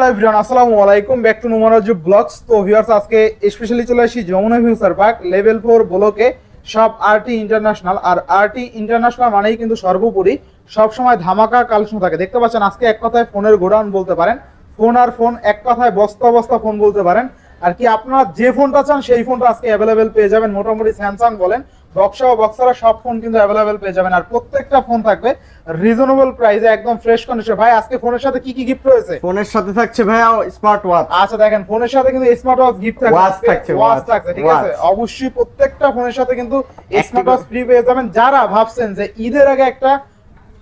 Hello everyone আসসালামু আলাইকুম। Back to নুমারাজু blogs তো ভিউয়ার্স আজকে স্পেশালি চলে আসি Jamuna future park level four ব্লকে সব আরটি ইন্টারন্যাশনাল আর আরটি ইন্টারন্যাশনাল মানেই কিন্তু সর্বোপরি সব সময় ধামাকা কালেকশন থাকে। দেখতে পাচ্ছেন, আজকে এক কথায় ফোনের গোডাউন বলতে পারেন। ফোন আর ফোন, এক কথায় বস্তা বস্তা ফোন বলতে পারেন। আর কি আপনারা যে ফোনটা চান, সেই ফোনটা আজকে অ্যাভেলেবেল পেয়ে যাবেন। মোটামুটি স্যামসাং বলেন। বক্সা ও বক্সারা সব ফোন কিন্তু অ্যাভেলেবেল পেয়ে যাবেন। আর প্রত্যেকটা ফোন থাকবে রিজনেবল প্রাইসে একদম ফ্রেশ কন্ডিশন ভাই আজকে ফোনের সাথে কি কি গিফট রয়েছে? ফোনের সাথে থাকছে ভাইয়া স্মার্ট ওয়াচ আচ্ছা দেখেন ফোনের সাথে কিন্তু স্মার্ট ওয়াচ গিফট থাকবে। ওয়াচ থাকছে, ওয়াচ থাকছে ঠিক আছে? অবশ্যই প্রত্যেকটা ফোনের সাথে কিন্তু স্মার্ট ওয়াচ ফ্রি পেয়ে যাবেন। যারা ভাবছেন যে ঈদের আগে একটা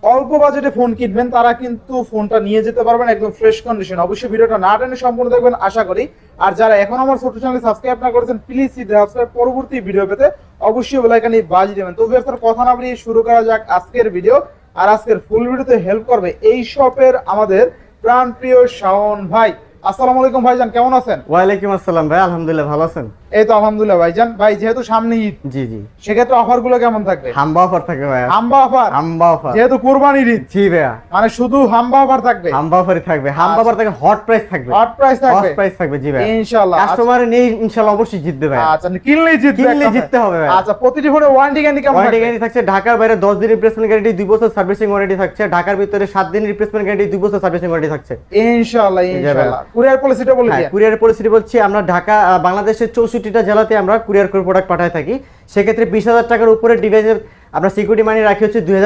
অল্প বাজেটে ফোন কিনবেন, তারা কিন্তু ফোনটা নিয়ে যেতে পারবেন একদম ফ্রেশ কন্ডিশন অবশ্যই ভিডিওটা না টেনে সম্পূর্ণ দেখবেন, আশা করি। আর যারা এখন আমার ছোট চ্যানেল সাবস্ক্রাইব না করেছেন প্লিজ সাবস্ক্রাইব পরবর্তী ভিডিও পেতে অবশ্যই বেল আইকনে বাজি দেবেন। তো আর কথা না বাড়িয়ে শুরু করা যাক আজকের ভিডিও আর আজকের ফুল ভিডিওতে হেল্প করবে এই শপের আমাদের প্রাণপ্রিয় শাওন ভাই। আসসালামু আলাইকুম ভাইজান, কেমন আছেন? ওয়ালাইকুম আসসালাম ভাই, আলহামদুলিল্লাহ, ভালো আছেন? এই তো আলহামদুলিল্লাহ ভাইজান। ভাই যেহেতু সামনে ঈদ জি জি। সেক্ষেত্রে অফারগুলো কেমন থাকবে? হাম্বা অফার থাকবে ভাইয়া। হাম্বা অফার? হাম্বা অফার। যেহেতু কুরবানির ঈদ জি ভাইয়া। মানে শুধু হাম্বা অফার থাকবে? হাম্বা অফারই থাকবে। হাম্বা আচ্ছা। অফার থাকবে হট প্রাইস থাকবে। হট প্রাইস হট প্রাইস থাকবে জি ভাই ইনশাআল্লাহ কাস্টমার নেই ইনশাআল্লাহ অবশ্যই জিতবে ভাই আচ্ছা কিনলেই জিতবে কিনলে জিততে হবে ভাই। আচ্ছা প্রতিটি ফোনে ওয়ারেন্টি গ্যারান্টি কেমন ওয়ারেন্টি থাকবে? গ্যারান্টি থাকছে ঢাকার বাইরে 10 দিন রিপ্লেসমেন্ট গ্যারান্টি 2 বছর সার্ভিসিং ওয়ারেন্টি থাকছে ঢাকার ভিতরে 7 দিন রিপ্লেসমেন্ট গ্যারান্টি 2 বছর সার্ভিসিং ওয়ারেন্টি থাকছে। ইনশাআল্লাহ ইনশাআল্লাহ কুরিয়ার পলিসিটা বলে হ্যাঁ কুরিয়ার পরিস্থিতি বলছি আমরা ঢাকা বাংলাদেশের বাংলাদেশের চৌষট্টিটা জেলাতে আমরা কুরিয়ার করে প্রোডাক্ট পাঠায় থাকি। সেক্ষেত্রে বিশ হাজার টাকার উপরে ডিভাইসের আমরা সিকিউরিটি মানি রাখি হচ্ছে দুই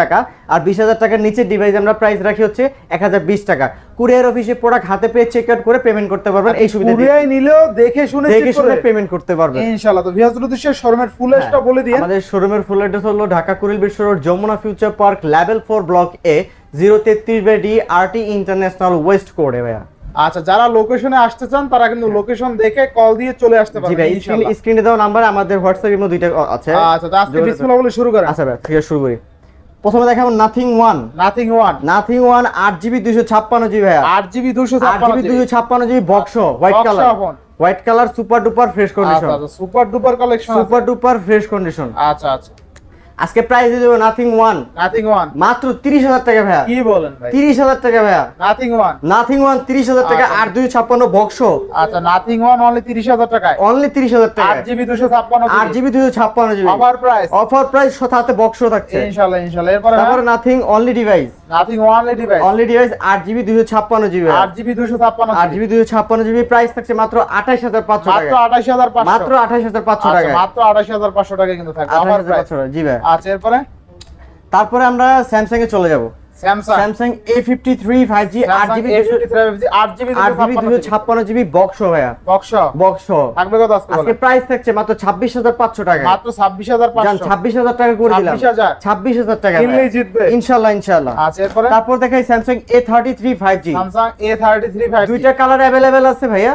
টাকা আর বিশ হাজার টাকার নিচে ডিভাইস আমরা প্রাইস রাখি হচ্ছে এক টাকা। কুরিয়ার অফিসে প্রোডাক্ট হাতে পেয়ে চেক আউট করে পেমেন্ট করতে পারবেন এই সুবিধা দিয়ে। নিলেও দেখে শুনে দেখে শুনে পেমেন্ট করতে পারবেন। ইনশাআল্লাহ তো শোরুমের ফুল এড্রেসটা বলে দিন আমাদের শোরুমের ফুল অ্যাড্রেস হলো Dhaka Kuril Bishwa road Jamuna future park level four block A zero তেত্রিশ by D R T international west কোডে ভাইয়া। আচ্ছা যারা লোকেশনে আসতে চান তারা কিন্তু লোকেশন দেখে কল দিয়ে চলে আসতে জি ভাই ইনশাআল্লাহ। স্ক্রিনে দেওয়া নাম্বার আমাদের হোয়াটসঅ্যাপ এর দুইটা আছে। আচ্ছা তো আজকে বিসমিল্লাহ বলে শুরু করেন। আচ্ছা ভাই ঠিক আছে শুরু করি। প্রথমে দেখাবো nothing one nothing one nothing one আট জিবি দুইশো ছাপ্পান্ন জিবি ভাইয়া। আট জিবি আট জিবি দুইশো ছাপ্পান্ন GB box white colour white colour super duper fresh condition super duper collection super duper fresh condition আচ্ছা আচ্ছা। আজকে প্রাইস দিয়ে দেবো নাথিং ওয়ান নাথিং ওয়ান মাত্র তিরিশ হাজার টাকা ভাইয়া। কি বলেন ভাই? তিরিশ হাজার টাকা ভাইয়া। নাথিং ওয়ান নাথিং ওয়ান তিরিশ হাজার টাকা আচ্ছা। আট দুই ছাপ্পান্ন বক্স আচ্ছা নাথিং ওয়ান অনলি তিরিশ হাজার টাকায়? অনলি তিরিশ হাজার টাকা আট টাকা জিবি দুশো ছাপ্পান্ন আট জিবি দুইশো ছাপ্পান্ন GB. Offer price offer price সাথে বক্স থাকছে। ইনশাআল্লাহ ইনশাআল্লাহ এরপরে তারপরে nothing only device nothing one device only device আট জিবি দুইশো ছাপ্পান্ন জিবি আট জিবি দুশো ছাপ্পান্ন আট জিবি দুইশো ছাপ্পান্ন জিবি প্রাইস থাকছে মাত্র আঠাশ হাজার পাঁচশো মাত্র টাকা আঠাশ হাজার পাঁচশো। মাত্র আঠাশ হাজার পাঁচশো আচ্ছা, টাকা মাত্র আঠাশ হাজার পাঁচশো টাকা কিন্তু থাকবে। আঠাশ হাজার প্রাইস পাঁচশো টাকা জি ভাই। আচ্ছা এরপরে? তারপরে আমরা স্যামসাং এ চলে যাব। Samsung Samsung A fifty three five G আট জিবি আট জিবি আট জিবি দুশো ছাপ্পান্ন জিবি বক্স ভাইয়া। বক্স বক্স থাকবে কত আজকে আজকে প্রাইস থাকছে মাত্র ছাব্বিশ হাজার পাঁচশো টাকা মাত্র ছাব্বিশ হাজার ছাব্বিশ হাজার টাকা করে দিলাম। ছাব্বিশ হাজার। টাকা কিনলেই জিতবে। ইনশাল্লাহ তারপর দেখাই Samsung A thirty three five G Samsung A thirty three five দুইটা কালার অ্যাভেলেবেল আছে ভাইয়া।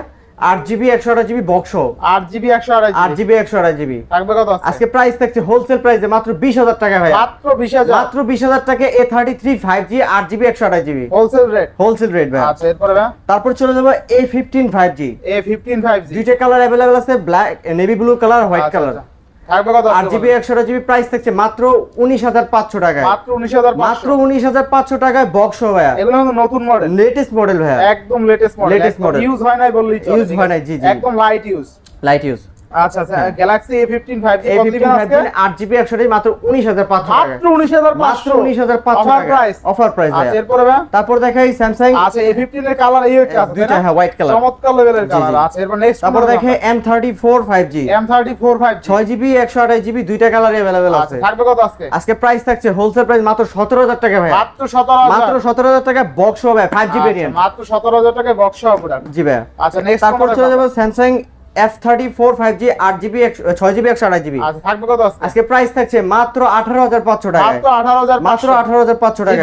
আট জিবি একশো আঠাশ জিবি বক্স আট জিবি একশো আড়াই আট জিবি একশো জিবি। থাকবে কত আজকে প্রাইস থাকছে হোলসেল প্রাইসে মাত্র বিশ হাজার টাকা ভাই মাত্র বিশ হাজার। মাত্র বিশ হাজার টাকা A thirty three five G আট জিবি একশো আঠাশ GB. Wholesale rate wholesale rate ভাই আচ্ছা এরপরে তারপর চলে যাব A fifteen five G A fifteen five G দুইটা কালার অ্যাভেলেবেল আছে black navy blue colour white colour কত? জিবি বলেন? একশো জিবি প্রাইস থাকছে মাত্র উনিশ হাজার পাঁচশো টাকায়। মাত্র উনিশ হাজার মাত্র উনিশ হাজার পাঁচশো টাকায় বক্স ভাইয়া। এগুলো নতুন মডেল লেটেস্ট মডেল ভাইয়া। একদম latest model Latest model। Use হয় নাই বললেই ইউজ হয় নাই, জি, জি। একদম লাইট ইউজ লাইট ইউজ আচ্ছা আচ্ছা Galaxy A fifteen five G A fifteen five G আট জিবি একশো মাত্র উনিশ হাজার পাঁচশো টাকা মাত্র উনিশ মাত্র পাঁচশো উনিশ অফার প্রাইস অফার প্রাইস আচ্ছা এরপরে তারপর দেখাই স্যামসাং আচ্ছা ফিফটিন এর কালার এই হচ্ছে দুইটা, হ্যাঁ। চমৎকার লেভেলের কালার। এরপর নেক্সট তারপর দেখে দুইটা কালার আচ্ছা আছে। থাকবে কত আজকে? আজকে প্রাইস থাকছে হোলসেল প্রাইস মাত্র সতেরো হাজার টাকা ভাই মাত্র সতেরো মাত্র হাজার টাকা বক্স হবে ফাইভ জি ভেরিয়েন্ট মাত্র সতেরো হাজার টাকা বক্স হবে জি ভাই আচ্ছা নেক্সট তারপর চলে যাব Samsung F thirty four five G আট জিবি ছয় জিবি একশো আঠাশ জিবি আচ্ছা থাকবে কত আজকে? আজকে প্রাইস থাকছে মাত্র আঠারো হাজার পাঁচশো টাকা মাত্র আঠারো হাজার পাঁচশো। টাকা?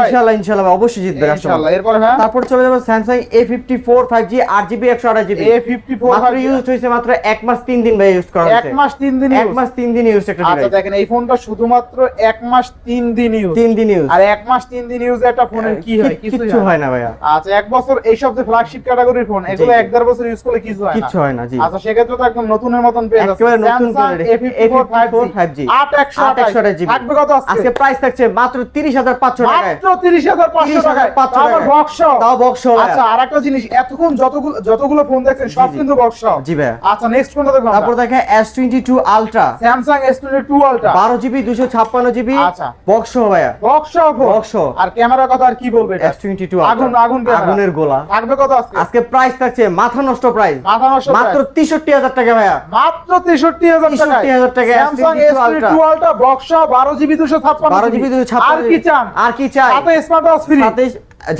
ইনশাল্লাহ ইনশাল্লাহ অবশ্যই জিতবে ইনশাআল্লাহ এরপরে হ্যাঁ? তারপর চলে যাব Samsung A fifty four five G আট জিবি একশো আঠাশ জিবি এ ফিফটি ফোর মাত্র ইউজ হয়েছে মাত্র এক মাস তিন দিন ভাই ইউজ করা এক মাস তিন দিন এক মাস তিন দিন ইউজ একটা আচ্ছা দেখেন এই ফোনটা শুধুমাত্র এক মাস তিন দিন ইউজ তিন দিন ইউজ আর এক মাস তিন দিন ইউজ একটা ফোনের কি হয়? কিছু হয় না। ভাইয়া। আচ্ছা এক বছর এইসব যে ফ্ল্যাগশিপ ক্যাটাগরির ফোন এগুলো এক দেড় বছর ইউজ করলে কিছু হয় না। হয় না জি। আচ্ছা সেক্ষেত্রে তো একদম নতুনের মতন পেয়ে যাচ্ছে একেবারে নতুন Samsung A54 A54 5G 8128 GB. থাকবে কত আজকে? আজকে প্রাইস থাকছে মাত্র তিরিশ হাজার পাঁচশো টাকায়। মাত্র 30500 টাকায়। আবার বক্স তাও বক্স আচ্ছা আরেকটা জিনিস এতক্ষণ যতগুলো যতগুলো ফোন দেখছেন সব কিন্তু বক্স জি ভাইয়া। আচ্ছা নেক্সট কোনটা দেখব তারপর দেখে S twenty two ultra Samsung S22 ultra বারো জিবি দুশো ছাপ্পান্ন জিবি। আচ্ছা। বক্স ভাইয়া। বক্স বক্স আর ক্যামেরার কথা আর কি বলবে এটা? এস টোয়েন্টি টু আগুন আগুন আগুনের গোলা। থাকবে কত আজকে? আজকে প্রাইস থাকছে মাথা নষ্ট প্রাইস মাথা নষ্ট মাত্র price। তেষট্টি হাজার টাকা ভাইয়া। মাত্র 63000 টাকা 63,000 টাকা S22 S22 ultra box 12 GB 256 বারো জিবি দুশো ছাপ্পান্ন আর কি চান? আর কি চাই? সাথে স্মার্ট ওয়াচ ফ্রি সাথে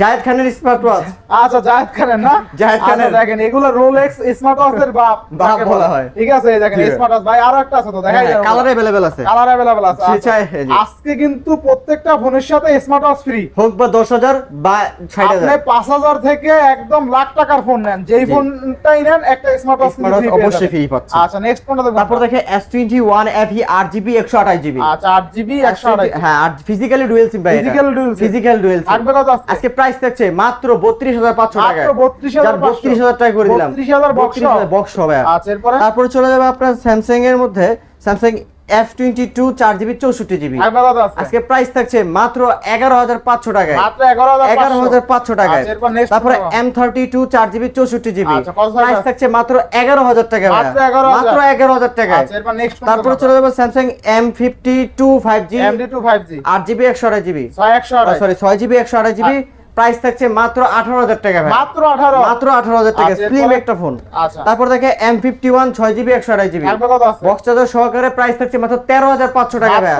জায়েদ খানের স্মার্ট ওয়াচ আচ্ছা জায়েদ খানের না জায়েদ খানের। আচ্ছা, দেখেন এগুলো রোলেক্স স্মার্ট ওয়াচের বাপ বাপ যাকে বলা হয়। ঠিক আছে এই দেখেন জি। স্মার্ট ওয়াচ ভাই আরো একটা আছে তো দেখাই যাবে কালার অ্যাভেলেবেল আছে কালার अवेलेबल আছে সে আচ্ছা, চায়, এই যে। আজকে কিন্তু প্রত্যেকটা ফোনের সাথে স্মার্ট ওয়াচ ফ্রি হোক বা দশ হাজার বা ষাট আপনি হাজার পাঁচ হাজার থেকে একদম লাখ টাকার ফোন নেন যেই জি। ফোনটাই নেন একটা স্মার্ট ওয়াচ Smart watch অবশ্যই free পাচ্ছে। আচ্ছা নেক্সট কোনটা দেখবো তারপর দেখে S twenty one F E আট জিবি একশো আঠাশ জিবি আচ্ছা আট জিবি একশো আড়াই হ্যাঁ আর physically dual SIM Physical dual SIM। Physical dual SIM থাকবে কত আজকে? প্রাইস থাকছে মাত্র বত্রিশ হাজার পাঁচশো টাকা মাত্র 32,500 বত্রিশ হাজার টাকা করে দিলাম। 32,000 box বক্স হবে আচ্ছা এরপরে? তারপরে চলে যাবে আপনার স্যামসাং এর মধ্যে। স্যামসাং এফ টোয়েন্টি টু চার জিবি চৌষট্টি জিবি থাকবে কত আজকে আজকে প্রাইস থাকছে মাত্র এগারো হাজার পাঁচশো টাকায়। মাত্র এগারো হাজার এগারো হাজার পাঁচশো টাকায়। আচ্ছা, তারপরে কোনটা? এম থার্টি টু চার জিবি চৌষট্টি জিবি আচ্ছা, কত টাকা? প্রাইস থাকছে মাত্র এগারো হাজার টাকা ভাইয়া। মাত্র 11,000 এগারো হাজার টাকায়। আচ্ছা তারপরে চলে যাবে Samsung M fifty two five G MD two G আট জিবি একশো আড়াই জিবি ছয় সরি ছয় জিবি একশো আড়াই জিবি প্রাইস থাকছে মাত্র আঠারো হাজার টাকা ভাই। মাত্র আঠারো মাত্র আঠারো হাজার টাকা আচ্ছা, স্লিম একটা ফোন। আচ্ছা। তারপর দেখে এম ফিফটি ওয়ান ছয় জিবি একশো আড়াই জিবি বক্স চার্জার সহকারে প্রাইস থাকছে মাত্র তেরো হাজার পাঁচশো টাকা ভাই।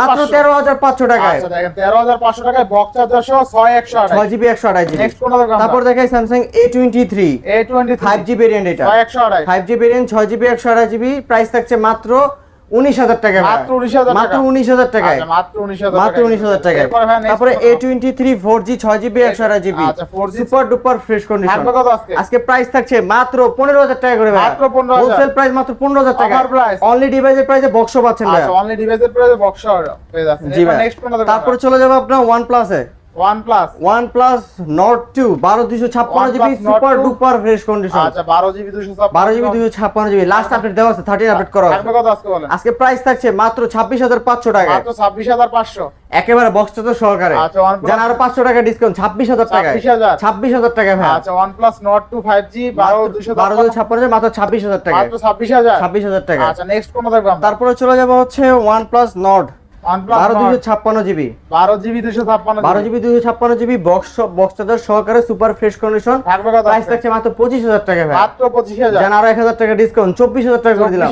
মাত্র তেরো হাজার পাঁচশো। টাকায় আচ্ছা তেরো হাজার পাঁচশো টাকায় বক্স চার্জার সহ ছয় একশো ছয় জিবি একশো আড়াই জিবি তারপর দেখে Samsung A twenty three A twenty five G variant এটা। ফাইভ জি ভেরিয়েন্ট ছয় জিবি একশো আড়াই জিবি প্রাইস থাকছে মাত্র উনিশ হাজার টাকা। মাত্র 19,000 মাত্র উনিশ হাজার টাকায়। আচ্ছা, মাত্র উনিশ হাজার মাত্র উনিশ হাজার টাকায়। এরপরে ভাই next তারপরে A twenty three four G ছয় জিবি একশো আড়াই জিবি আচ্ছা, 4G super duper fresh condition আজকে? প্রাইস থাকছে মাত্র পনেরো হাজার টাকা করে মাত্র 15,000 হোলসেল প্রাইস মাত্র পনেরো হাজার টাকা। অনলি ডিভাইসের প্রাইসে বক্স পাচ্ছেন আচ্ছা অনলি ডিভাইসের প্রাইসে বক্স জি ভাই। তারপরে চলে যাবে আপনার ওয়ান প্লাসে ছাপ্পান্ন GB super duper fresh condition আচ্ছা বারো জিবি দুশো বারো জিবি দুশো ছাপ্পান্ন জিবি লাস্ট আপডেট দেওয়া আছে থার্টিন আপডেট করা আছে। কত আজকে বলেন? আজকে প্রাইস থাকছে মাত্র ছাব্বিশ হাজার পাঁচশো টাকা মাত্র ছাব্বিশ হাজার পাঁচশো। একেবারে বক্স তো সহকারে। আচ্ছা, জান আরও পাঁচশো টাকা ডিসকাউন্ট ছাব্বিশ হাজার টাকায়। 26,000 ছাব্বিশ হাজার টাকা ভাই। আচ্ছা মাত্র মাত্র টাকা আচ্ছা নেক্সট দেখব তারপরে চলে যাব হচ্ছে ওয়ান প্লাস বারো দুশো ছাপ্পান্ন জিবি। বারো জিবি দুশো ছাপ্পান্ন বারো জিবি দুশো ছাপ্পান্ন জিবি বক্স বক্স চার্জার সহকারে সুপার ফ্রেশ কন্ডিশন প্রাইস থাকছে মাত্র পঁচিশ হাজার টাকা ভাই। মাত্র পঁচিশ হাজার। জান আরও এক হাজার টাকা ডিসকাউন্ট চব্বিশ হাজার টাকা করে দিলাম।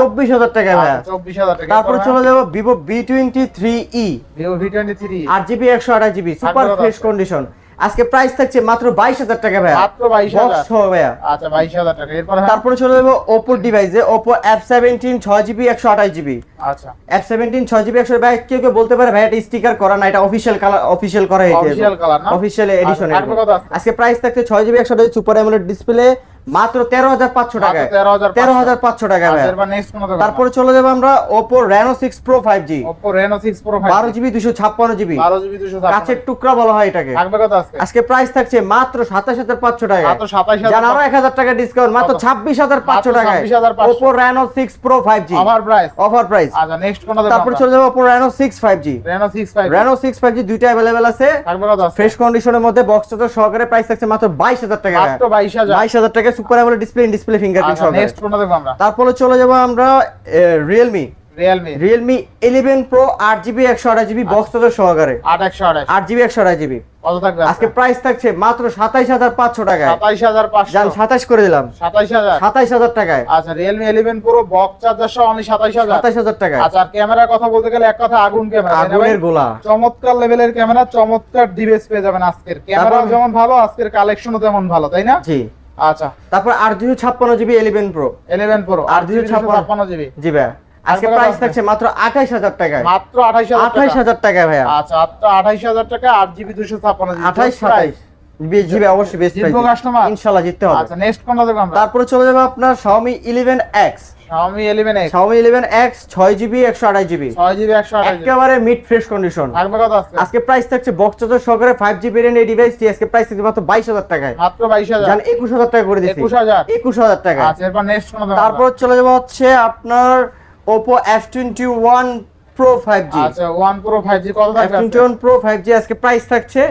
চব্বিশ হাজার টাকা। ভাই। চব্বিশ হাজার টাকা তারপরে চলে যাব Vivo V twenty three E Vivo V twenty three আট জিবি একশো আঠাশ জিবি। সুপার ফ্রেশ কন্ডিশন আজকে প্রাইস থাকছে মাত্র বাইশ হাজার টাকা ভাইয়া। মাত্র বাইশ হাজার? ভাইয়া। আচ্ছা বাইশ হাজার টাকা। এরপর হ্যাঁ? তারপরে চলে যাব ওপো ডিভাইসে ওপো এফ সেভেন্টিন ছয় জিবি একশো আঠাশ জিবি আচ্ছা। এফ সেভেন্টিন ছয় জিবি একশো ভাই কেউ কেউ বলতে পারে ভাই এটা স্টিকার করা না এটা অফিসিয়াল কালার অফিসিয়াল করা হয়েছে? অফিসিয়াল এডিশন আজকে? আজকে প্রাইস থাকছে ছয় জিবি একশো সুপার অ্যামোলেড ডিসপ্লে মাত্র তেরো হাজার পাঁচশো টাকায়। তেরো হাজার পাঁচশো। টাকা তারপরে চলে যাব আমরা Oppo Reno six pro five G Oppo Reno six pro বারো জিবি দুশো ছাপ্পান্ন জিবি। বারো জিবি দুশো কাছের টুকরা বলা হয় এটাকে। আজকে? প্রাইস থাকছে মাত্র সাতাশ হাজার পাঁচশো টাকা মাত্র আরও এক হাজার টাকা ডিসকাউন্ট মাত্র ছাব্বিশ হাজার পাঁচশো টাকায়। Oppo Reno six pro five G price offer price দেখব তারপর চলে যাব Oppo Reno six five G Reno six five Reno six five G দুইটা অ্যাভেলেবেল আছে। ফ্রেশ কন্ডিশনের মধ্যে বক্স চার্জার সহকারে প্রাইস থাকছে মাত্র বাইশ হাজার টাকা বাইশ হাজার। টাকা super AMOLED display in display fingerprint সহকারে। নেক্সট কোনটা দেখব আমরা। তারপরে চলে যাব আমরা ইলেভেন প্রো আট জিবি একশো আঠাশ জিবি বক্স চার্জার সহকারে। আট একশো আঠাশ। আট জিবি একশো আঠাশ জিবি কত থাকবে আজকে? প্রাইস থাকছে মাত্র সাতাইশ হাজার পাঁচশো টাকায়। সাতাইশ হাজার পাঁচশো। যান সাতাশ করে দিলাম। সাতাইশ হাজার। সাতাইশ হাজার টাকায়। আচ্ছা রিয়েলমি ইলেভেন পুরো বক্স চার্জার সহ অনলি হাজার। সাতাইশ হাজার টাকায়। আচ্ছা আর ক্যামেরার কথা বলতে গেলে এক কথা আগুন ক্যামেরা? আগুনের গোলা। চমৎকার লেভেলের ক্যামেরা চমৎকার ডিভাইস পেয়ে যাবেন আজকের। ক্যামেরা যেমন ভালো আজকের কালেকশনও তেমন ভালো তাই না? জি। আচ্ছা। তারপর আর দুশো ছাপ্পান্ন GB eleven pro eleven pro আর দুশো ছাপ্পান্ন জিবি। জি ভাই আজকে প্রাইস থাকছে মাত্র 28000 টাকায়। মাত্র 28000 টাকায় ভাইয়া। আচ্ছা 28000 টাকা আর জিবি দুশো জিবি। 28 27 জিবে অবশ্যই বেস্ট প্রাইস ইনশাআল্লাহ জিততে হবে। আচ্ছা নেক্সট দেখব আমরা? তারপরে চলে যাব আপনার Xiaomi 11X একেবারে মিড ফ্রেশ কন্ডিশন কত আছে? প্রাইস টাকা করে তারপর চলে যাব হচ্ছে আপনার Oppo F21 Pro 5G আচ্ছা 1 Pro 5G কত থাকছে প্রো ফাইভ জি আজকে প্রাইস থাকছে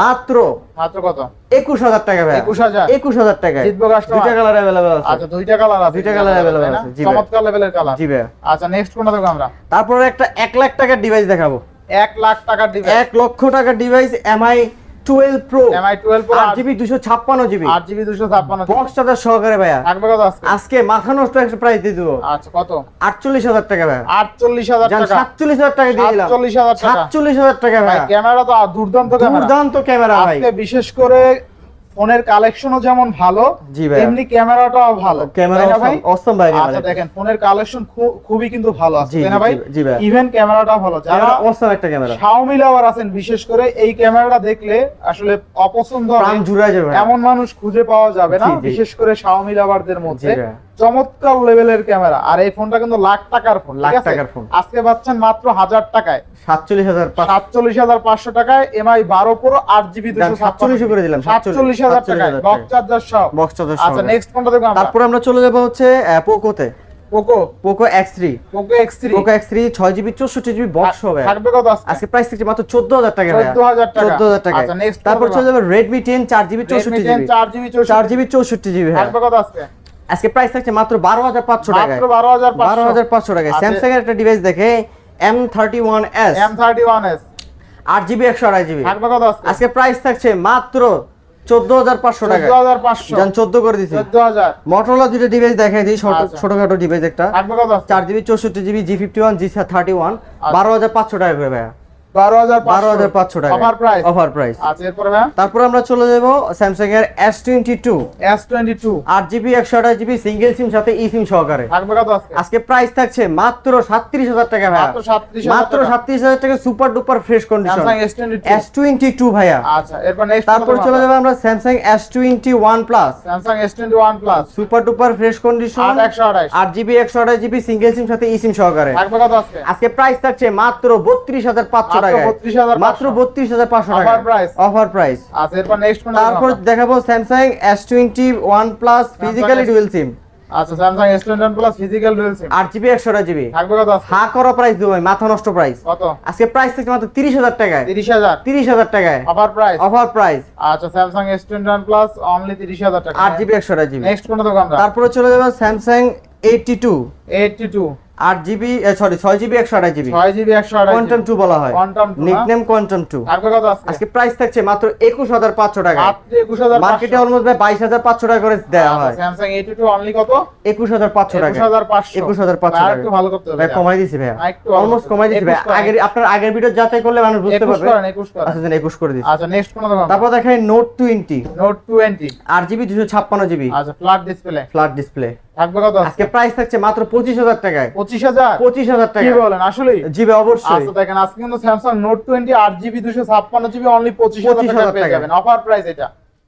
মাত্র মাত্র কত 21000 টাকা ভাই 21000 21000 টাকায় জিতবো customer? দুইটা কালার अवेलेबल আছে আচ্ছা দুইটা কালার আছে দুইটা colour available তাই না? আছে, জি ভাই। চমৎকার লেভেলের কালার জি ভাই আচ্ছা নেক্সট কোনটা দেখবো আমরা তারপর একটা 1 লাখ টাকার ডিভাইস দেখাবো 1 লাখ টাকার ডিভাইস 1 লক্ষ টাকার device MI 12 Pro. MI 12 Pro? 8GB 256GB 8GB 256 box charger সহকারে ভাইয়া। থাকবে কত আজকে আজকে মাথা নষ্ট একটা প্রাইস দিয়ে দেবো। আচ্ছা কত? 48000 টাকা ভাই 48000 জান টাকা। 47000 টাকা দিয়ে দিলাম। 47000 টাকা। 47000 টাকা ভাই ক্যামেরা তো দুর্দান্ত ক্যামেরা দুর্দান্ত ক্যামেরা ভাই। আজকে বিশেষ করে ফোনের কালেকশনও যেমন ভালো জি ভাই। এমনি ক্যামেরাটাও ভালো। ক্যামেরা ভাই? অসম ভাই আচ্ছা দেখেন ফোনের কালেকশন খুবই কিন্তু ভালো আছে তাই না ভাই? জি, ভাই। ইভেন ক্যামেরাটাও ভালো। যারা অসম একটা ক্যামেরা। শাওমি লাভার আছেন বিশেষ করে এই ক্যামেরাটা দেখলে আসলে অপছন্দ প্রাণ জুড়ায় যাবে এমন মানুষ খুঁজে পাওয়া যাবে না। বিশেষ করে শাওমি লাভারদের মধ্যে। চমৎকার লেভেলের ক্যামেরা। আর এই ফোনটা কিন্তু লাখ টাকার ফোন লাখ টাকার ফোন। আজকে পাচ্ছেন মাত্র হাজার টাকায়। 47500 সাতচল্লিশ হাজার পাঁচশো টাকায় এমআই বারো পুরো আট জিবি 47 করে দিলাম, সাতচল্লিশ হাজার টাকায় বক্স চার্জার সহ। বক্স চার্জার আচ্ছা নেক্সট কোনটা দেখব তারপর আমরা চলে যাব হচ্ছে পোকোতে। Poco? Poco X3 Poco X three Poco X3 6GB 64GB box হবে। থাকবে কত আজকে? আজকে প্রাইস থাকছে মাত্র 14000 টাকা ভাইয়া। 14,000 টাকা। 14000 টাকা। আচ্ছা, তারপর? চলে যাবে Redmi 10 4GB 64GB চার জিবি 4GB 64GB ভাইয়া থাকবে কত আজকে? আজকে প্রাইস থাকছে মাত্র 12500 টাকায় মাত্র বারো হাজার 12500 টাকায়। আচ্ছা। স্যামসাং এর একটা ডিভাইস দেখে M31s M thirty one S 8GB 128GB থাকবে কত আজকে? আজকে প্রাইস থাকছে মাত্র 14500 টাকা চোদ্দ হাজার পাঁচশো। জান 14 করে দিছি। চোদ্দ হাজার। মোটরোলা দুটো ডিভাইস দেখাই দিই ছোট আচ্ছা। ছোটখাটো ডিভাইস একটা। চার জিবি চৌষট্টি GB G fifty one G thirty one বারো হাজার পাঁচশো টাকা করে ভাইয়া। আচ্ছা তারপর আমরা চলে যাব স্যামসাং এর S twenty two S twenty two আট জিবি একশো আঠাশ জিবি সিঙ্গেল সিম সাথে ই সিম সহকারে আজকে? আজকে প্রাইস থাকছে মাত্র সাতত্রিশ হাজার টাকা ভাইয়া। মাত্র সাতত্রিশ হাজার টাকা। Super duper fresh condition S twenty two S twenty two ভাইয়া। আচ্ছা এরপর নেক্সট তারপর চলে যাব আমরা Samsung S twenty one plus Samsung S twenty one plus super duper fresh condition আট জিবি একশো আঠাশ জিবি সিঙ্গেল সিম সাথে ই সিম সহকারে আজকে? প্রাইস থাকছে মাত্র বত্রিশ হাজার পাঁচশো টাকা মাত্র টাকা। অফার প্রাইস আচ্ছা এরপর নেক্সট কোন তারপর দেখাবো Samsung S twenty physically S- SIM আচ্ছা ফিজিক্যাল ডুয়েল সিম থাকবে কত হা করা প্রাইস মাথা নষ্ট প্রাইস কত? আজকে প্রাইস থাকছে মাত্র তিরিশ হাজার টাকায়। তিরিশ হাজার? তিরিশ হাজার টাকায়। অফার প্রাইস অফার প্রাইস আচ্ছা Samsung S twenty plus only তিরিশ হাজার টাকা। আট জিবি একশো আঠাশ জিবি নেক্সট কোনটা দেখো আমরা? তারপরে চলে যাব টু এইটটি টু আট জিবি সরি ছয় জিবি একশো আঠাশ জিবি ছয় জিবি একশো আঠাশ কোয়ান্টাম টু বলা হয়। Quantum 2 না? নিকনেম কোয়ান্টাম টু আজকে প্রাইস থাকছে মাত্র একুশ হাজার পাঁচশো টাকা মার্কেটে অলমোস্ট ভাই বাইশ হাজার পাঁচশো টাকা করে দেওয়া হয়। স্যামসাং এইটটি টু অনলি কত? একুশ হাজার পাঁচশো টাকা একুশ হাজার পাঁচশো। একুশ হাজার পাঁচশো আর টাকা ভালো করতে ভাই কমাই দিছি ভাই অলমোস্ট কমাই হবে। দিছি ভাই আগের আপনার আগের ভিডিও যাচাই করলে মানুষ বুঝতে পারবে। আচ্ছা দেন একুশ করে দিচ্ছি আচ্ছা নেক্সট কোন তারপর দেখাই নোট টোয়েন্টি নোট টোয়েন্টি আট জিবি দুশো ছাপ্পান্ন জিবি আচ্ছা ফ্ল্যাট ডিসপ্লে ফ্ল্যাট ডিসপ্লে থাকবে কত আজকে প্রাইস থাকছে মাত্র পঁচিশ হাজার টাকায়। পঁচিশ হাজার? পঁচিশ কি বলেন? জি ভাই অবশ্যই। আচ্ছা দেখেন আজকে কিন্তু অনলি 25,000 টাকা পেয়ে যাবেন। অফার প্রাইস এটা।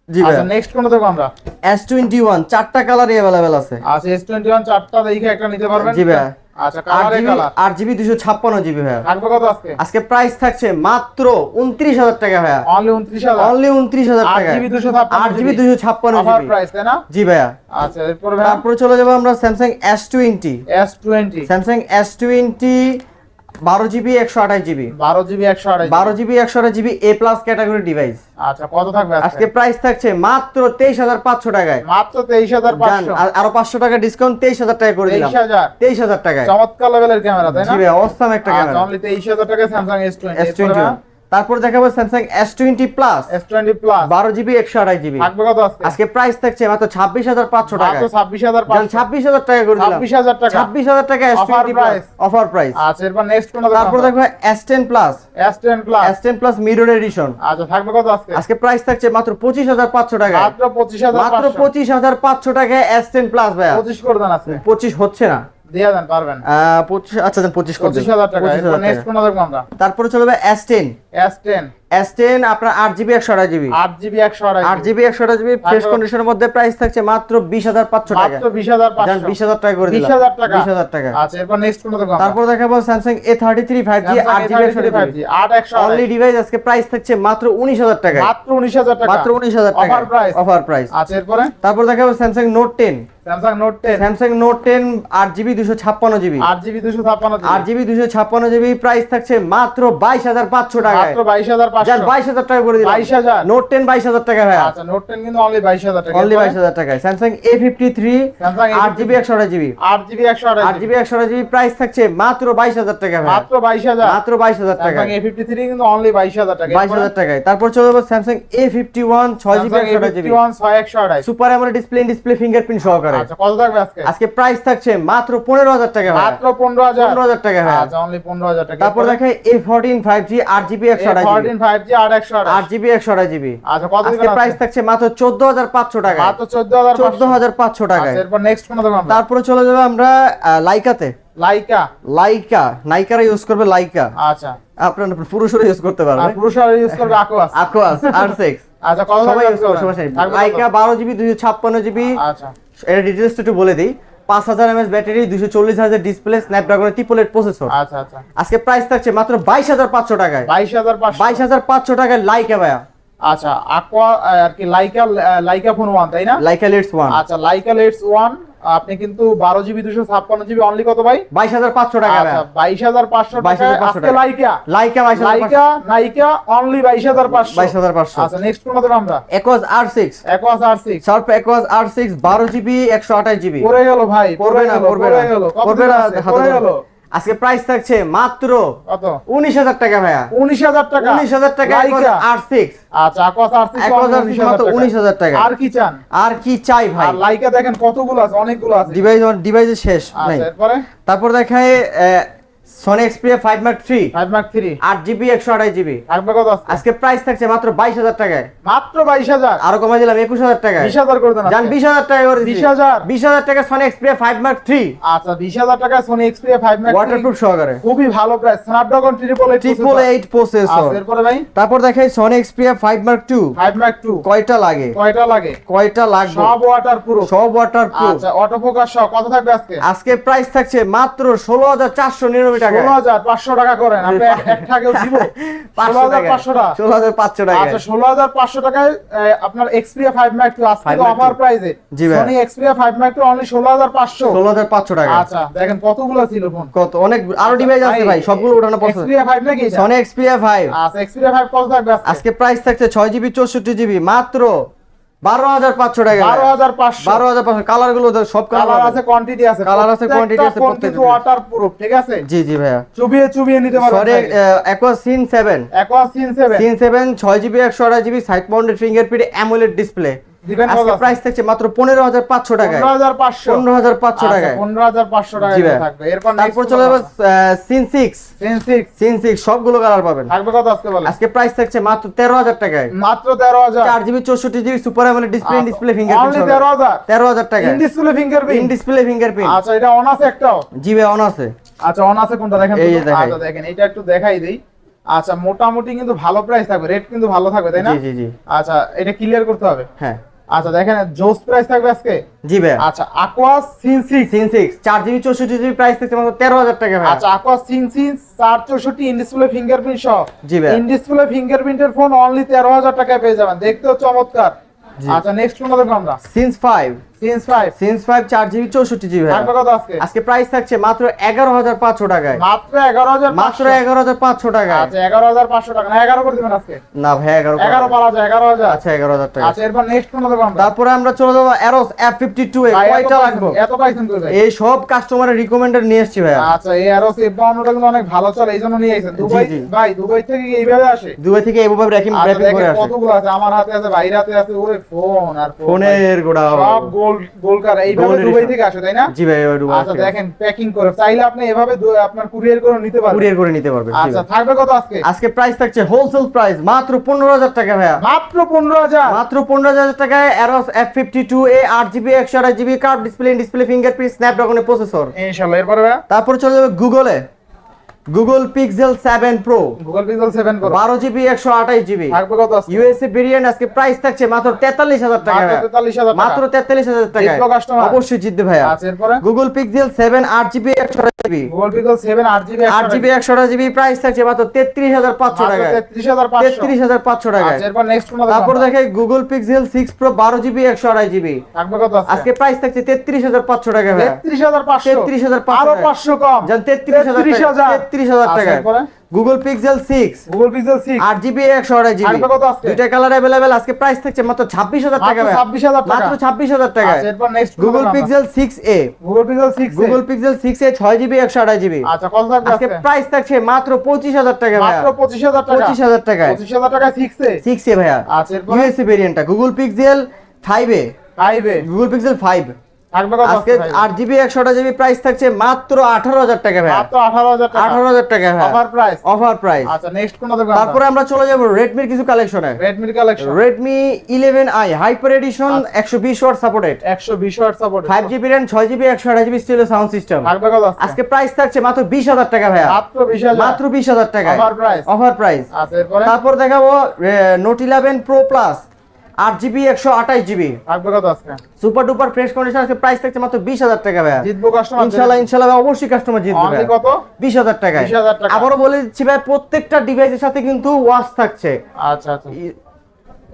জি ভাই আচ্ছা নেক্সট কোন দেখো আমরা? এস টোয়েন্টি ওয়ান চারটা কালারই অ্যাভেলেবেল আছে। আচ্ছা এস টোয়েন্টি ওয়ান চারটা দেখে একটা নিতে পারবেন। জি ভাই আচ্ছা জিবি দুশো ছাপ্পান্ন জিবি আজকে? প্রাইস থাকছে মাত্র উনত্রিশ হাজার টাকা ভাইয়া। অনলি উনত্রিশ হাজার? টাকা। আট জিবি দুশো ছাপ্পান্ন জি ভাইয়া। আচ্ছা তারপরে চলে যাব আমরা Samsung S twenty S twenty Samsung S twenty বারো জিবি একশো আঠাশ জিবি। বারো জিবি একশো আঠাশ বারো জিবি। একশো আঠাশ GB A plus category device আচ্ছা কত থাকবে আজকে? প্রাইস থাকছে মাত্র তেইশ হাজার পাঁচশো টাকায়। মাত্র তেইশ হাজার আর- পাঁচশো টাকা ডিসকাউন্ট তেইশ হাজার টাকা করে দিলাম। তেইশ হাজার। টাকায়। চমৎকার লেভেলের ক্যামেরা তাই না? অসাম একটা আচ্ছা ক্যামেরা অনলি তেইশ হাজার টাকা স্যামসাং এস টোয়েন্টি তারপর দেখাবো Samsung S twenty plus S twenty plus বারো জিবি একশো আঠাশ জিবি আজকে আজকে প্রাইস থাকছে মাত্র ছাব্বিশ হাজার পাঁচশো টাকা। ছাব্বিশ হাজার ছাব্বিশ হাজার টাকা করে ছাব্বিশ হাজার টাকা। ছাব্বিশ হাজার টাকা এস টোয়েন্টি। অফার প্রাইস আচ্ছা এরপর নেক্সট কোন তারপর দেখব S ten plus S ten plus S ten plus mirror edition আচ্ছা থাকবে কত আজকে আজকে প্রাইস থাকছে মাত্র পঁচিশ হাজার পাঁচশো টাকা। মাত্র পঁচিশ হাজার মাত্র পাঁচশো হাজার পাঁচশো টাকায় এস টেন প্লাস ভাইয়া। পঁচিশ করে দেন আজকে। পঁচিশ হচ্ছে না। পারবেন আহ, পঁচিশ আচ্ছা দেন পঁচিশ করে পঁচিশ দিন। হাজার টাকা 25,000 এরপর নেক্সট টাকা। কোন দেখব আমরা তারপরে চলবে S ten S ten S ten আপনার আট জিবি একশো আঠাশ জিবি আট জিবি একশো আঠাশ আট জিবি একশো আঠাশ জিবি ফ্রেশ তারপর- কন্ডিশনের মধ্যে প্রাইস থাকছে মাত্র বিশ হাজার পাঁচশো টাকা। মাত্র বিশ হাজার পাঁচশো। বিশ হাজার টাকা করে দিলাম। হাজার টাকা। বিশ হাজার টাকা। আচ্ছা এরপর নেক্সট কোনটা দেখব তারপর দেখাবো আঠাশ জিবি আট একশো অনলি ডিভাইস আজকে প্রাইস থাকছে মাত্র উনিশ হাজার টাকা। মাত্র উনিশ হাজার টাকা। মাত্র উনিশ হাজার টাকা। অফার প্রাইস অফার প্রাইস আচ্ছা এরপরে? তারপর দেখাবো স্যামসাং নোট টেন আট জিবি দুশো ছাপ্পান্ন জিবি আট জিবি দুশো জিবি দুশো ছাপ্পান্ন জিবি প্রাইস থাকছে মাত্র বাইশ হাজার পাঁচশো টাকায়। মাত্র বাইশ হাজার যান পাঁচশো বাইশ হাজার টাকা করে দিলাম। 22,000 নোট টেন বাইশ টাকা ভাই আচ্ছা নোট টেন কিন্তু অনলি টাকা Samsung প্রাইস থাকছে মাত্র বাইশ হাজার টাকা ভাই মাত্র বাইশ হাজার। মাত্র বাইশ হাজার টাকা স্যামসাং এ কিন্তু অনলি টাকা টাকায়। তারপর চলে যাব আঠাশ জিবি ওয়ান ছয় একশো আঠাশ super AMOLED display display fingerprint সহকারে। আচ্ছা কত থাকবে আজকে? আজকে প্রাইস থাকছে মাত্র পনেরো হাজার টাকা ভাই মাত্র পনেরো হাজার। পনেরো হাজার টাকা ভাই আচ্ছা অনলি পনেরো হাজার টাকা তারপর এ ফোরটিন ফাইভ জি আট জিবি একশো আঠাশ জিবি ফোরটিন ফাইভ জি আট একশো আঠাশ। আট জিবি একশো আঠাশ জিবি। আচ্ছা কত প্রাইস থাকছে মাত্র টাকা মাত্র আচ্ছা, এরপর নেক্সট কোন দেবো তারপরে চলে যাবে আমরা লাইকাতে। লাইকা। লাইকা নাইকারা ইউজ করবে লাইকা। আচ্ছা। আপনার পুরুষরা ইউজ করতে আর পারবে পুরুষরা ইউজ করবে আকোয়াস আকোয়াস আর সিক্স আচ্ছা কত? সমস্যা? লাইকা বারো জিবি আচ্ছা। ডিটেলসটা একটু বলে দিই। পাঁচ হাজার এমএস ব্যাটারি দুশো চল্লিশ হাজার ডিসপ্লে স্ন্যাপড্রাগনের ট্রিপলেট প্রসেসর আচ্ছা আচ্ছা। আজকে প্রাইস থাকছে মাত্র বাইশ হাজার পাঁচশো টাকায়। বাইশ হাজার বাইশ হাজার পাঁচশো টাকায় লাইকা ভাইয়া। আচ্ছা আকোয়া আর কি লাইকা লাইকা ফোন ওয়ান তাই না? লাইকা লিটস ওয়ান আচ্ছা লাইকা লেটস ওয়ান আপনি কিন্তু বারো জিবি দুশো ছাপ্পান্ন জিবি অনলি কত ভাই? বাইশ হাজার পাঁচশো টাকা আচ্ছা বাইশ হাজার পাঁচশো 22,500 টাকা। লাইকা। লাইকা লাইকা নাইকা অনলি বাইশ হাজার পাঁচশো। বাইশ হাজার পাঁচশো। আচ্ছা নেক্সট কোন দেবো আমরা? Aquos R six Aquos R six Surf Aquos R six বারো জিবি একশো আঠাশ জিবি। করে গেল ভাই করবে না করবে না। করবে না আজকে প্রাইস থাকছে মাত্র উনিশ হাজার টাকা ভাইয়া। উনিশ হাজার টাকা? উনিশ হাজার টাকা আর সিক্স আচ্ছা Aquos R six Aquos R6 মাত্র 19,000 টাকা। আর কি চান? আর কি চাই ভাই? লাইকা দেখেন কতগুলো আছে অনেকগুলো আছে। ডিভাইস ডিভাইসের শেষ নাই। আচ্ছা এরপরে? তারপর দেখায় Sony Xperia five mark three five mark three আট জিবি একশো আঠাশ জিবি থাকবে কত আজকে? আজকে প্রাইস থাকছে মাত্র বাইশ হাজার টাকায়। মাত্র বাইশ হাজার? আরও কমাই দিলাম একুশ হাজার টাকায়। বিশ হাজার করে দেন হাজার টাকা করে 20,000 বিশ হাজার টাকা Sony Xperia five mark three আচ্ছা বিশ হাজার টাকা Sony Xperia five mark waterproof সহকারে। খুবই ভালো price Snapdragon triple eight triple eight processor এরপরে ভাই? তারপর দেখাই Sony Xperia five mark two five mark two কয়টা লাগে? কয়টা লাগে? কয়টা লাগবে? সব ওয়াটার পুরো সব ওয়াটার প্রুফ আচ্ছা অটো ফোকাস সহ কত থাকবে আজকে? আজকে প্রাইস থাকছে মাত্র ষোলো হাজার চারশো নিরানব্বই টাকা ষোলো হাজার পাঁচশো টাকা করেন আপনি এক- এক টাকাও দিব। ষোলো হাজার পাঁচশো টাকা। ষোলো হাজার পাঁচশো টাকা আচ্ছা ষোলো হাজার পাঁচশো টাকায় আপনার এক্সপিরিয়া ফাইভ মার্ক টু আজকে 5 তো Mark অফার প্রাইসে জি ভাই। Sony Xperia five mark two only ষোলো হাজার পাঁচশো। ষোলো হাজার পাঁচশো টাকা। আচ্ছা দেখেন কতগুলো ছিল ফোন কত অনেক আরও ডিভাইস আছে ভাই সবগুলো পছন্দ। এক্সপিরিয়া ফাইভ নাকি এটা? সনি এক্সপিরিয়া ফাইভ আচ্ছা এক্সপিরিয়া ফাইভ কত থাকবে আজকে? আজকে প্রাইস থাকছে ছয় জিবি চৌষট্টি জিবি মাত্র বারো হাজার পাঁচশো টাকা বারো হাজার পাঁচশো। বারো হাজার পাঁচশো। কালারগুলো সব কালার আছে কোয়ান্টিটি আছে। কালার আছে, আছে, প্রত্যেকটা phone প্রত্যেকটা কিন্তু ওয়াটার প্রুফ ঠিক আছে? জি জি ভাইয়া। চুবিয়ে চুবিয়ে নিতে sorry Aquos sense seven Aquos sense seven sense seven ছয় জিবি একশো আঠাশ GB side mounted fingerprint AMOLED display দিবেন? প্রাইস থাকছে মাত্র টাকা জি ভাই। থাকবে। এরপর তারপর চলে যাব sense six sense six sense six সবগুলো কালার পাবেন। থাকবে কত আজকে বলে আজকে প্রাইস থাকছে মাত্র টাকায়। সুপার ডিসপ্লে ফিঙ্গারপ্রিন্ট টাকা in display in fingerprint display fingerprint আচ্ছা এটা অন আছে একটাও? জি ভাই অন আছে। আচ্ছা অন আছে কোনটা? দেখেন। আচ্ছা দেখেন এটা একটু দেখাই দেই। আচ্ছা মোটামুটি কিন্তু ভালো প্রাইস থাকবে। রেট কিন্তু ভালো থাকবে তাই না? জি জি। জি আচ্ছা এটা ক্লিয়ার করতে হবে। হ্যাঁ। আচ্ছা দেখেন জোস প্রাইস থাকবে আজকে? জি ভাই আচ্ছা Aquos sense six sense six চার জিবি চৌষট্টি জিবি প্রাইস থাকছে মাত্র তেরো হাজার টাকা ভাই আচ্ছা আকোয়া সিন সিক্স চার চৌষট্টি ইন ফিঙ্গারপ্রিন্ট সহ। জি ভাই। ইনডিসপ্লে ফিঙ্গারপ্রিন্টের ফোন অনলি তেরো হাজার টাকায় পেয়ে যাবেন। দেখতেও চমৎকার। আচ্ছা নেক্সট ফোন দেখব আমরা। সিন্স ফাইভ সিন্স সিন্স থাকবে কত আজকে? আজকে প্রাইস থাকছে মাত্র টাকায়। মাত্র মাত্র আচ্ছা টাকা। না করে দেবেন আজকে? না ভাই যায় আচ্ছা টাকা। আচ্ছা এরপর নেক্সট তারপরে আমরা চলে যাব অ্যারোস এফ এ। কয়টা লাগবে? এত পাইছেন করে এই সব কাস্টমারের রিকমেন্ডেড নিয়ে এসছি ভাইয়া। আচ্ছা এই কিন্তু অনেক ভালো চলে এই জন্য নিয়ে আইছেন দুবাই ভাই দুবাই থেকে এইভাবে আসে? দুবাই থেকে এইভাবে র্যাকিং আচ্ছা র্যাপিং করে আসে। কতগুলো আছে আমার হাতে আছে হাতে আছে ওরে ফোন আর ফোনের গোড়া ভাই। সব গোল গোল কার। এইভাবে দুবাই থেকে আসে তাই না? জি ভাই ওই দুবাই আচ্ছা দেখেন প্যাকিং করে। চাইলে আপনি এভাবে আপনার কুরিয়ার করে নিতে পারবেন। কুরিয়ার করে নিতে পারবেন আচ্ছা থাকবে কত আজকে? আজকে প্রাইস থাকছে হোলসেল প্রাইস মাত্র পনেরো হাজার টাকা ভাইয়া। মাত্র পনেরো হাজার? মাত্র পনেরো হাজার টাকায় এ কার্ভ ডিসপ্লে ডিসপ্লে ফিঙ্গারপ্রিন্ট স্ন্যাপড্রাগনের প্রসেসর ইনশাল্লাহ এরপরে ভাই? তারপর চলে যাবে গুগলে Google Pixel 7 Pro. Google Pixel 7 Pro. 12 GB 128 GB থাকবে কত আছে? ইউএসএ ভেরিয়েন্ট আজকে প্রাইস থাকছে মাত্র 43000 টাকা। মাত্র 43000 টাকা। মাত্র 43000 টাকা। জিতলো কাস্টমার অবশ্যই জিতবে ভাইয়া। আচ্ছা এরপরে? Google Pixel 7 8 GB 128 GB Google Pixel 7 8 GB 8 GB 128 GB price থাকছে মাত্র 33500 টাকা 33500 33500 টাকা আচ্ছা এরপর নেক্সট মডেল তারপর দেখে Google Pixel 6 Pro 12 GB 128 GB থাকবে কত আছে? আজকে প্রাইস থাকছে 33500 টাকা ভাইয়া। 33500 33500 আরও 500 কম। জান 33000 33000 আটত্রিশ হাজার টাকা Google Pixel six Google Pixel six আট জিবি দুইটা কালার আজকে প্রাইস থাকছে মাত্র টাকা। Google Pixel A Google Pixel Google Pixel ছয় জিবি একশো আড়াই জিবি আজকে প্রাইস থাকছে মাত্র পঁচিশ হাজার টাকা মাত্র পঁচিশ হাজার পঁচিশ হাজার টাকা পঁচিশ হাজার টাকা সিক্স এ ভাইয়া। USC ভেরিয়েন্টটা Google Pixel five A five A Google Pixel five আজকে আট জিবি একশো জিবি প্রাইস থাকছে মাত্র আঠারো হাজার টাকা মাত্র আঠারো হাজার টাকা। আঠারো হাজার টাকা ভাইয়া অফার প্রাইস অফার প্রাইস আচ্ছা নেক্সট কোন তারপরে আমরা চলে যাব রেডমির কিছু কালেকশনে Redmi collection Redmi eleven i hyper edition একশো বিশ ওয়াট সাপোর্টেড একশো বিশ watt support five GB RAM ছয় জিবি একশো আঠাশ জিবি স্টিল সাউন্ড সিস্টেম আজকে? প্রাইস থাকছে মাত্র বিশ হাজার টাকা ভাইয়া। মাত্র বিশ হাজার। মাত্র বিশ হাজার টাকা? অফার প্রাইস আচ্ছা তারপর দেখাবো নোট ইলেভেন প্রো প্লাস আট জিবি একশো আঠাশ জিবি। থাকবে কত আজকে? সুপার ডুপার ফ্রেশ কন্ডিশন আজকে প্রাইস থাকছে মাত্র বিশ হাজার টাকা ভাইয়া। জিতবো কাস্টমার ইনশাল্লাহ ইনশাল্লাহ ভাই, অবশ্যই কাস্টমার জিতবে কত? বিশ হাজার টাকায়। আবারও বলে দিচ্ছি ভাই প্রত্যেকটা ডিভাইসের সাথে কিন্তু ওয়াচ থাকছে। আচ্ছা আচ্ছা।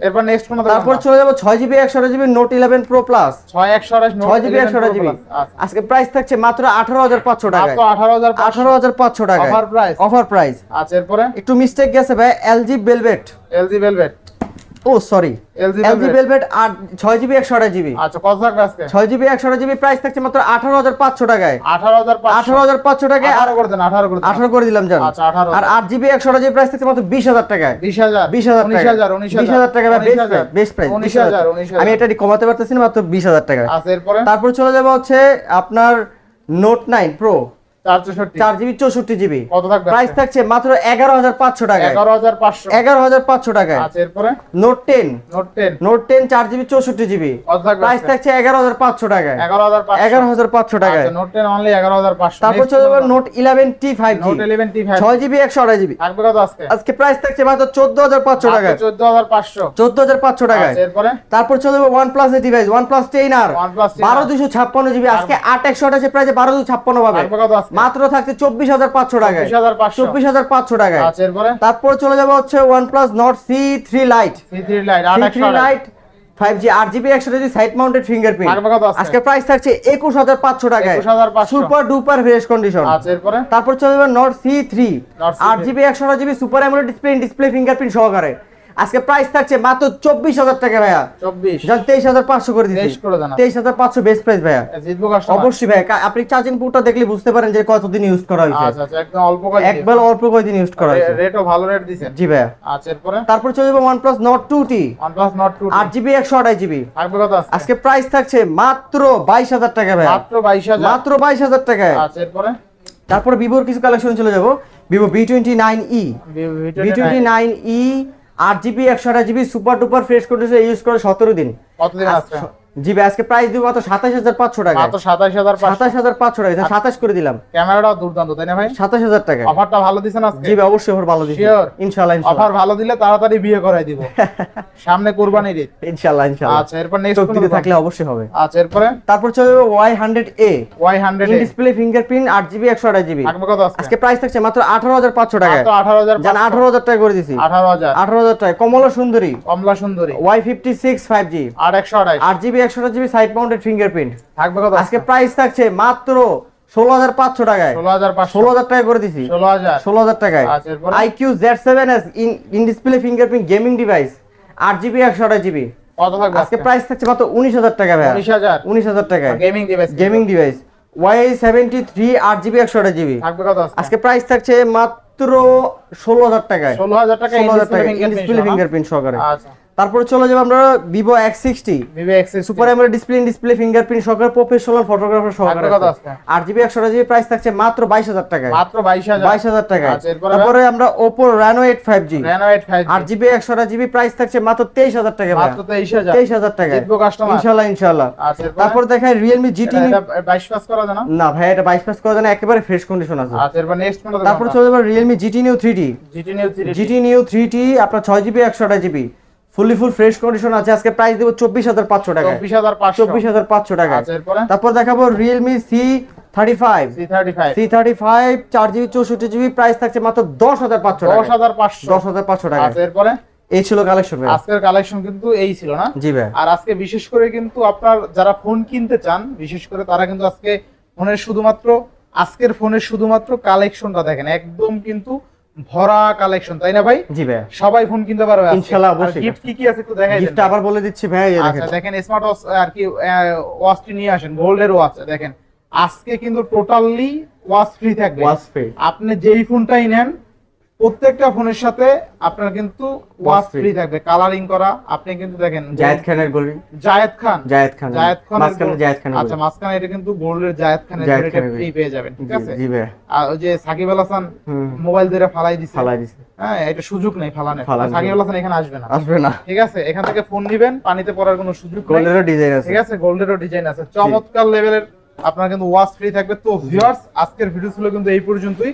এরপর নেক্সট কোন তারপর চলে যাব জিবি একশো GB Note eleven Pro Plus GB একশো জিবি। আচ্ছা। আজকে প্রাইস থাকছে মাত্র আঠারো হাজার পাঁচশো টাকায়। মাত্র আঠারো হাজার আঠারো হাজার পাঁচশো টাকায়। Offer price? অফার প্রাইস আচ্ছা এরপরে? একটু মিস্টেক গেছে ভাই বেলভেট এলজি ভেলভেট ও সরি এলজি। বেলভেট আট ছয় জিবি একশো আঠাশ জিবি আচ্ছা কত থাকবে আজকে? ছয় জিবি একশো আঠাশ জিবি প্রাইস থাকছে মাত্র আঠারো হাজার পাঁচশো টাকায়। আঠারো হাজার আঠারো হাজার পাঁচশো টাকায় আঠারো করে দেন আঠারো করে আঠারো করে দিলাম জান। আচ্ছা, 18 আর আট জিবি একশো আঠাশ জিবি প্রাইস থাকছে মাত্র বিশ হাজার টাকায়। বিশ হাজার বিশ হাজার উনিশ হাজার উনিশ বিশ হাজার টাকা বেস্ট প্রাইস উনিশ হাজার আমি এটা কমাতে পারতেছি না মাত্র বিশ হাজার টাকা আচ্ছা তারপর চলে যাব হচ্ছে আপনার নোট নাইন প্রো চার চৌষট্টি। চার জিবি চৌষট্টি জিবি। প্রাইস থাকছে মাত্র এগারো হাজার পাঁচশো টাকায়। এগারো হাজার পাঁচশো। এগারো হাজার পাঁচশো টাকায়। আচ্ছা এরপরে? Note ten Note ten Note ten চার জিবি চৌষট্টি জিবি। প্রাইস থাকছে এগারো হাজার পাঁচশো টাকায়। এগারো হাজার এগারো হাজার পাঁচশো টাকায়। নোট টেন অনলি এগারো হাজার পাঁচশো। তারপর চলে যাব Note eleven T five Note eleven T five ছয় জিবি একশো আড়াই জিবি। থাকবে কত আজকে? আজকে প্রাইস থাকছে মাত্র চোদ্দ হাজার পাঁচশো টাকায়। চোদ্দ হাজার পাঁচশো। চোদ্দ হাজার পাঁচশো টাকায়। আচ্ছা এরপরে? তারপর চলে যাব ওয়ান প্লাস এর device OnePlus ten R বারো দুশো ছাপ্পান্ন জিবি। আজকে আট একশো আঠাশে প্রাইসে বারো দুশো ছাপ্পান্ন পাবে। কত আজকে? মাত্র থাকছে চব্বিশ হাজার পাঁচশো টাকায়। চব্বিশ হাজার পাঁচশো। টাকায়। আচ্ছা তারপর চলে যাব হচ্ছে OnePlus Nord C three lite three lite three five G আট। জিবি একশো জিবি সাইড মাউন্টেড ফিঙ্গারপ্রিন্ট আজকে? প্রাইস থাকছে একুশ হাজার পাঁচশো টাকায়। সুপার ডুপার ফ্রেশ কন্ডিশন আচ্ছা তারপর চলে যাবে Nord C three Note C3 আট জিবি একশো GB super AMOLED display display fingerprint সহকারে। আজকে প্রাইস থাকছে মাত্র চব্বিশ হাজার টাকা ভাইয়া। চব্বিশ। তেইশ হাজার পাঁচশো করে দিচ্ছি 23 করে দেন। তেইশ হাজার পাঁচশো বেস্ট প্রাইস ভাইয়া। অবশ্যই ভাই কা- আপনি চার্জিং পোর্টটা দেখলে বুঝতে পারেন যে কতদিন ইউজ করা হয়েছে। আচ্ছা আচ্ছা একবার অল্প কয়েকদিন ইউজ করা হয়েছে। রেটও ভালো রেট দিছেন। জি ভাইয়া। আচ্ছা এরপরে? তারপর চলে যাব OnePlus Nord two T OnePlus Nord 2 আট জিবি একশো আঠাশ জিবি আজকে? আজকে প্রাইস থাকছে মাত্র বাইশ হাজার টাকা ভাইয়া। মাত্র বাইশ হাজার। মাত্র বাইশ হাজার টাকায়। আচ্ছা এরপরে? তারপর ভিভোর কিছু কালেকশন চলে যাব। Vivo V twenty nine E V twenty nine E আট জিবি একশো আঠাশ GB super duper fresh condition use করে সতেরো দিন। কতদিন আছে? জি ভাই আজকে প্রাইস দিব মাত্র 27500 টাকা মাত্র 27500 27500 টাকা 27 করে দিলাম। ক্যামেরাটাও দুর্দান্ত তাই না ভাই? 27000 টাকা অফারটা ভালো দিছেন আজকে? জি ভাই অবশ্যই অফার ভালো দিছি। ইনশাআল্লাহ ইনশাআল্লাহ। অফার ভালো দিলে তাড়াতাড়ি বিয়ে করাই দিব। সামনে কুরবানির ঈদ। ইনশাআল্লাহ ইনশাআল্লাহ। আচ্ছা এরপর নেক্সট কোন থাকলে অবশ্যই হবে। আচ্ছা এরপর? তারপর চলে Y100A Y100A in display fingerprint 8GB 128GB আজকে? প্রাইস থাকছে মাত্র 18500 টাকা মাত্র 18000 জান 18000 টাকা করে দিছি। 18000 18000 টাকা কমলা সুন্দরী। কমলা সুন্দরী। Y56 5G আর 128 8GB একশোটা জিবি সাইড মাউন্টেড ফিঙ্গারপ্রিন্ট থাকবে কত? আজকে প্রাইস থাকছে মাত্র ষোলো হাজার পাঁচশো টাকায়। ষোলো হাজার টাকা করে দিছি। ষোলো হাজার। টাকায়। IQOO Z seven S in display fingerprint gaming device আট জিবি একশো আঠাশ জিবি। আজকে প্রাইস থাকছে কত উনিশ হাজার টাকা ভাই উনিশ হাজার। টাকা gaming device gaming device Y seventy three আট জিবি একশো আঠাশ জিবি। আজকে? প্রাইস থাকছে মাত্র ষোলো হাজার টাকায়। ষোলো হাজার টাকা ষোলো হাজার টাকা ডিসপ্লে ফিঙ্গারপ্রিন্ট সহকারে। আচ্ছা। তারপরে চলে যাব আমরা Vivo X sixty Vivo super AMOLED display display fingerprint সহকারে প্রফেশনাল ফটোগ্রাফার সহকারে? আট জিবি একশো জিবি প্রাইস থাকছে মাত্র বাইশ হাজার টাকায়। মাত্র বাইশ হাজার। বাইশ হাজার টাকায়। আচ্ছা, তারপরে আমরা Oppo Reno eight five G Reno eight five আট জিবি একশো জিবি প্রাইস থাকছে মাত্র তেইশ হাজার টাকা মাত্র তেইশ হাজার। তেইশ কাস্টমার ইনশাল্লাহ ইনশাল্লাহ? তারপর দেখায় রিয়েলমি জিটি বাইশ পাস করা যায় না? ভাই এটা বাইশ পাস করা যায় না, একেবারে ফ্রেশ কন্ডিশন আছে। আচ্ছা তারপর চলে যাবে Realme GT Neo three T GT Neo GT Neo three T আপনার ছয় জিবি একশো GB fully full fresh condition আছে আজকে প্রাইস দেবো চব্বিশ হাজার পাঁচশো টাকা চব্বিশ হাজার পাঁচশো। টাকা আচ্ছা তারপর দেখাবো Realme C thirty five C thirty five C thirty five চার জিবি চৌষট্টি জিবি প্রাইস থাকছে মাত্র দশ হাজার পাঁচশো দশ হাজার পাঁচশো। দশ হাজার পাঁচশো টাকা আচ্ছা এরপরে? এই ছিল কালেকশন আজকের কালেকশন কিন্তু এই ছিল না? জি ভাই আর আজকে বিশেষ করে কিন্তু আপনার যারা ফোন কিনতে চান বিশেষ করে তারা কিন্তু আজকে ফোনের শুধুমাত্র আজকের ফোনের শুধুমাত্র কালেকশনটা দেখেন একদম কিন্তু ভরা কালেকশন তাই না ভাই? জি ভাই সবাই ফোন কিনতে পারবে। ইনশাআল্লাহ, অবশ্যই। গিফট কি কি আছে একটু দেখাই দেন গিফট আবার বলে দিচ্ছি ভাই এই আচ্ছা দেখেন। দেখেন স্মার্ট ওয়াচ আর কি ওয়াচটি নিয়ে আসেন গোল্ডের ওয়াচ দেখেন। আজকে কিন্তু টোটালি ওয়াচ ফ্রি থাকবে। ওয়াচ ফ্রি আপনি যেই ফোনটাই নেন প্রত্যেকটা ফোনের সাথে আপনার কিন্তু ওয়াচ ফ্রি থাকবে কালারিং করা। আপনি কিন্তু দেখেন জায়েদ খানের গলি। জায়েদ খান। জায়েদ খান জায়েদ খান মাঝখানে জায়েদ খানের আচ্ছা মাঝখানে এটা কিন্তু গোল্ডের জায়েদ খানের জায়েদ এটা ফ্রি পেয়ে যাবেন ঠিক আছে? জি ভাই আর ওই যে সাকিব আল হাসান মোবাইল দিয়ে ফালাই দিছে। ফালাই দিছে। হ্যাঁ এটা সুযোগ নেই ফালানোর। সাকিব আল হাসান এখানে আসবে না। আসবে না। ঠিক আছে এখান থেকে ফোন নিবেন পানিতে পড়ার কোনো সুযোগ নেই। গোল্ডেরও ডিজাইন আছে। ঠিক আছে গোল্ডেরও ডিজাইন আছে। চমৎকার লেভেলের আপনার কিন্তু ওয়াচ ফ্রি থাকবে। তো ভিউয়ার্স আজকের ভিডিও ছিল কিন্তু এই পর্যন্তই।